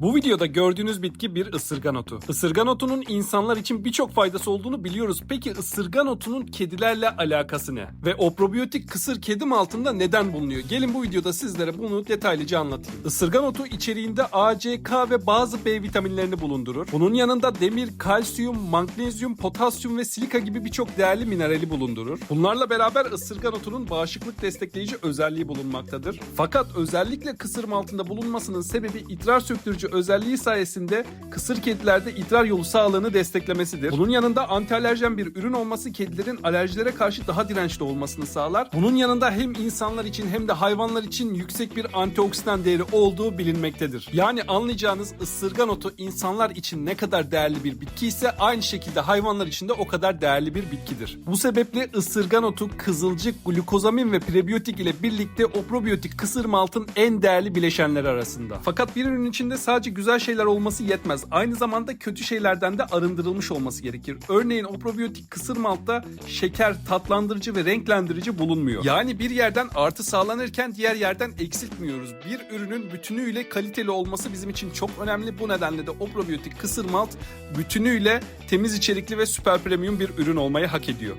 Bu videoda gördüğünüz bitki bir ısırgan otu. Isırgan otunun insanlar için birçok faydası olduğunu biliyoruz. Peki ısırgan otunun kedilerle alakası ne? Ve o probiyotik kısır kedim altında neden bulunuyor? Gelin bu videoda sizlere bunu detaylıca anlatayım. Isırgan otu içeriğinde A, C, K ve bazı B vitaminlerini bulundurur. Bunun yanında demir, kalsiyum, magnezyum, potasyum ve silika gibi birçok değerli minerali bulundurur. Bunlarla beraber ısırgan otunun bağışıklık destekleyici özelliği bulunmaktadır. Fakat özellikle kısır maltında bulunmasının sebebi idrar söktürücü özelliği sayesinde kısır kedilerde idrar yolu sağlığını desteklemesidir. Bunun yanında antialerjen bir ürün olması kedilerin alerjilere karşı daha dirençli olmasını sağlar. Bunun yanında hem insanlar için hem de hayvanlar için yüksek bir antioksidan değeri olduğu bilinmektedir. Yani anlayacağınız ısırgan otu insanlar için ne kadar değerli bir bitki ise aynı şekilde hayvanlar için de o kadar değerli bir bitkidir. Bu sebeple ısırgan otu kızılcık, glukozamin ve prebiyotik ile birlikte o probiyotik kısır maltın en değerli bileşenleri arasında. Fakat bir ürün içinde sadece güzel şeyler olması yetmez. Aynı zamanda kötü şeylerden de arındırılmış olması gerekir. Örneğin o probiyotik kısır maltta şeker, tatlandırıcı ve renklendirici bulunmuyor. Yani bir yerden artı sağlanırken diğer yerden eksiltmiyoruz. Bir ürünün bütünüyle kaliteli olması bizim için çok önemli. Bu nedenle de o probiyotik kısır malt bütünüyle temiz içerikli ve süper premium bir ürün olmayı hak ediyor.